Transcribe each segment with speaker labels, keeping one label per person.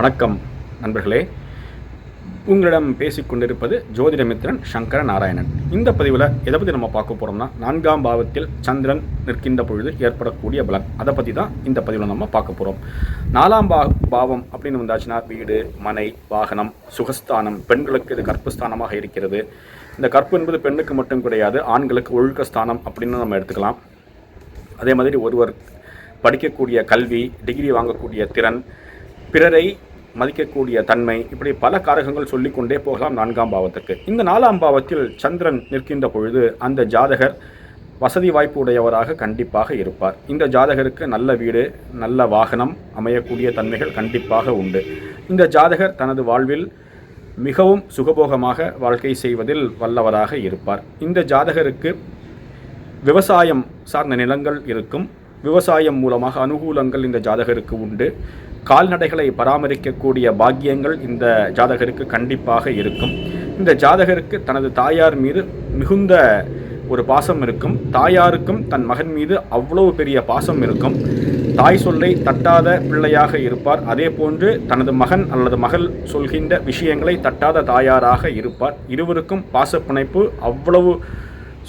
Speaker 1: வணக்கம் நண்பர்களே. உங்களிடம் பேசிக்கொண்டிருப்பது ஜோதிடமித்திரன் சங்கர நாராயணன். இந்த பதிவில் எதை பற்றி நம்ம பார்க்க போகிறோம்னா நான்காம் பாவத்தில் சந்திரன் நிற்கின்ற பொழுது ஏற்படக்கூடிய பலன். அதை பற்றி தான் இந்த பதிவில் நம்ம பார்க்க போகிறோம் நாலாம் பா பாவம் அப்படின்னு வந்தாச்சுன்னா வீடு மனை வாகனம் சுகஸ்தானம் பெண்களுக்கு இது கற்பஸ்தானமாக இருக்கிறது. இந்த கற்பு என்பது பெண்ணுக்கு மட்டும் கிடையாது ஆண்களுக்கு ஒழுக்க ஸ்தானம் அப்படின்னு நம்ம எடுத்துக்கலாம். அதே மாதிரி ஒருவர் படிக்கக்கூடிய கல்வி டிகிரி வாங்கக்கூடிய திறன் பிறரை மதிக்கக்கூடிய தன்மை இப்படி பல காரகங்கள் சொல்லிக்கொண்டே போகலாம் நான்காம் பாவத்துக்கு இந்த நாலாம் பாவத்தில் சந்திரன் நிற்கின்ற பொழுது அந்த ஜாதகர் வசதி வாய்ப்பு உடையவராக கண்டிப்பாக இருப்பார். இந்த ஜாதகருக்கு நல்ல வீடு நல்ல வாகனம் அமையக்கூடிய தன்மைகள் கண்டிப்பாக உண்டு. இந்த ஜாதகர் தனது வாழ்வில் மிகவும் சுகபோகமாக வாழ்க்கை செய்வதில் வல்லவராக இருப்பார். இந்த ஜாதகருக்கு விவசாயம் சார்ந்த நிலங்கள் இருக்கும். விவசாயம் மூலமாக அனுகூலங்கள் இந்த ஜாதகருக்கு உண்டு. கால்நடைகளை பராமரிக்கக்கூடிய பாக்கியங்கள் இந்த ஜாதகருக்கு கண்டிப்பாக இருக்கும். இந்த ஜாதகருக்கு தனது தாயார் மீது மிகுந்த ஒரு பாசம் இருக்கும். தாயாருக்கும் தன் மகன் மீது அவ்வளவு பெரிய பாசம் இருக்கும். தாய் சொல்லை தட்டாத பிள்ளையாக இருப்பார். அதே போன்று தனது மகன் அல்லது மகள் சொல்கின்ற விஷயங்களை தட்டாத தாயாராக இருப்பார். இருவருக்கும் பாசப்பிணைப்பு அவ்வளவு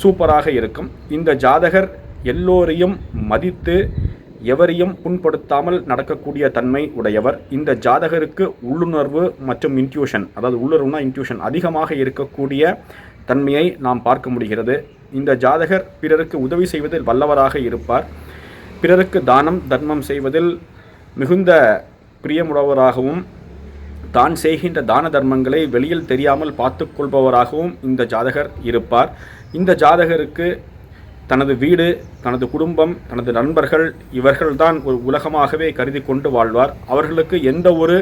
Speaker 1: சூப்பராக இருக்கும். இந்த ஜாதகர் எல்லோரையும் மதித்து எவரையும் புண்படுத்தாமல் நடக்கக்கூடிய தன்மை உடையவர். இந்த ஜாதகருக்கு உள்ளுணர்வு மற்றும் இன்ட்யூஷன் அதாவது உள்ளுணர்வுனா இன்ட்யூஷன் அதிகமாக இருக்கக்கூடிய தன்மையை நாம் பார்க்க முடிகிறது. இந்த ஜாதகர் பிறருக்கு உதவி செய்வதில் வல்லவராக இருப்பார். பிறருக்கு தானம் தர்மம் செய்வதில் மிகுந்த பிரியமுடவராகவும் தான் செய்கின்ற தான தர்மங்களை வெளியில் தெரியாமல் பார்த்து கொள்பவராகவும் இந்த ஜாதகர் இருப்பார். இந்த ஜாதகருக்கு தனது வீடு தனது குடும்பம் தனது நண்பர்கள் இவர்கள்தான் ஒரு உலகமாகவே கருதி கொண்டு வாழ்வார். அவர்களுக்கு எந்த ஒரு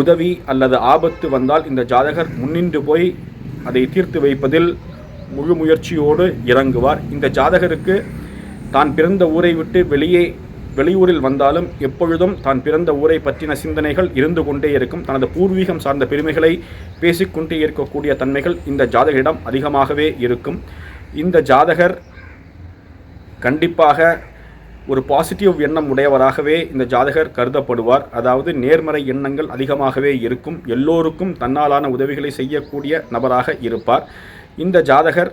Speaker 1: உதவி அல்லது ஆபத்து வந்தால் இந்த ஜாதகர் முன்னின்று போய் அதை தீர்த்து வைப்பதில் முழு முயற்சியோடு இறங்குவார். இந்த ஜாதகருக்கு தான் பிறந்த ஊரை விட்டு வெளியே வெளியூரில் வந்தாலும் எப்பொழுதும் தான் பிறந்த ஊரை பற்றின சிந்தனைகள் இருந்து கொண்டே இருக்கும். தனது பூர்வீகம் சார்ந்த பெருமைகளை பேசிக்கொண்டே இருக்கக்கூடிய தன்மைகள் இந்த ஜாதகரிடம் அதிகமாகவே இருக்கும். இந்த ஜாதகர் கண்டிப்பாக ஒரு பாசிட்டிவ் எண்ணம் உடையவராகவே இந்த ஜாதகர் கருதப்படுவார். அதாவது நேர்மறை எண்ணங்கள் அதிகமாகவே இருக்கும். எல்லோருக்கும் தன்னாலான உதவிகளை செய்யக்கூடிய நபராக இருப்பார். இந்த ஜாதகர்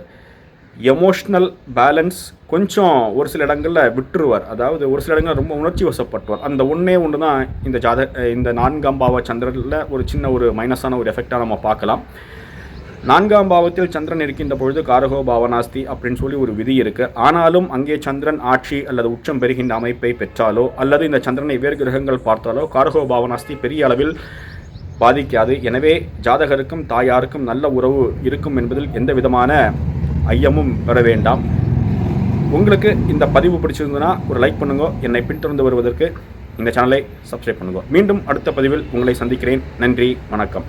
Speaker 1: எமோஷ்னல் பேலன்ஸ் கொஞ்சம் ஒரு சில இடங்களில் விட்டுருவார். அதாவது ஒரு சில இடங்களில் ரொம்ப உணர்ச்சி வசப்பட்டுவார். அந்த ஒன்றே ஒன்று தான் இந்த ஜாத இந்த நான்காம் பாவ சந்திரனில் ஒரு சின்ன ஒரு மைனஸான ஒரு எஃபெக்டாக நம்ம பார்க்கலாம். நான்காம் பாவத்தில் சந்திரன் இருக்கின்ற பொழுது காரகோ பாவனாஸ்தி அப்படின்னு சொல்லி ஒரு விதி இருக்குது ஆனாலும் அங்கே சந்திரன் ஆட்சி அல்லது உச்சம் பெறுகின்ற அமைப்பை பெற்றாலோ அல்லது இந்த சந்திரனை வேறு கிரகங்கள் பார்த்தாலோ காரகோ பாவனாஸ்தி பெரிய அளவில் பாதிக்காது. எனவே ஜாதகருக்கும் தாயாருக்கும் நல்ல உறவு இருக்கும் என்பதில் எந்த விதமான ஐயமும் பெற வேண்டாம். உங்களுக்கு இந்த பதிவு பிடிச்சிருந்ததுன்னா ஒரு லைக் பண்ணுங்க. என்னை பின்தொடர்ந்து வருவதற்கு இந்த சேனலை சப்ஸ்கிரைப் பண்ணுங்க. மீண்டும் அடுத்த பதிவில் உங்களை சந்திக்கிறேன். நன்றி வணக்கம்.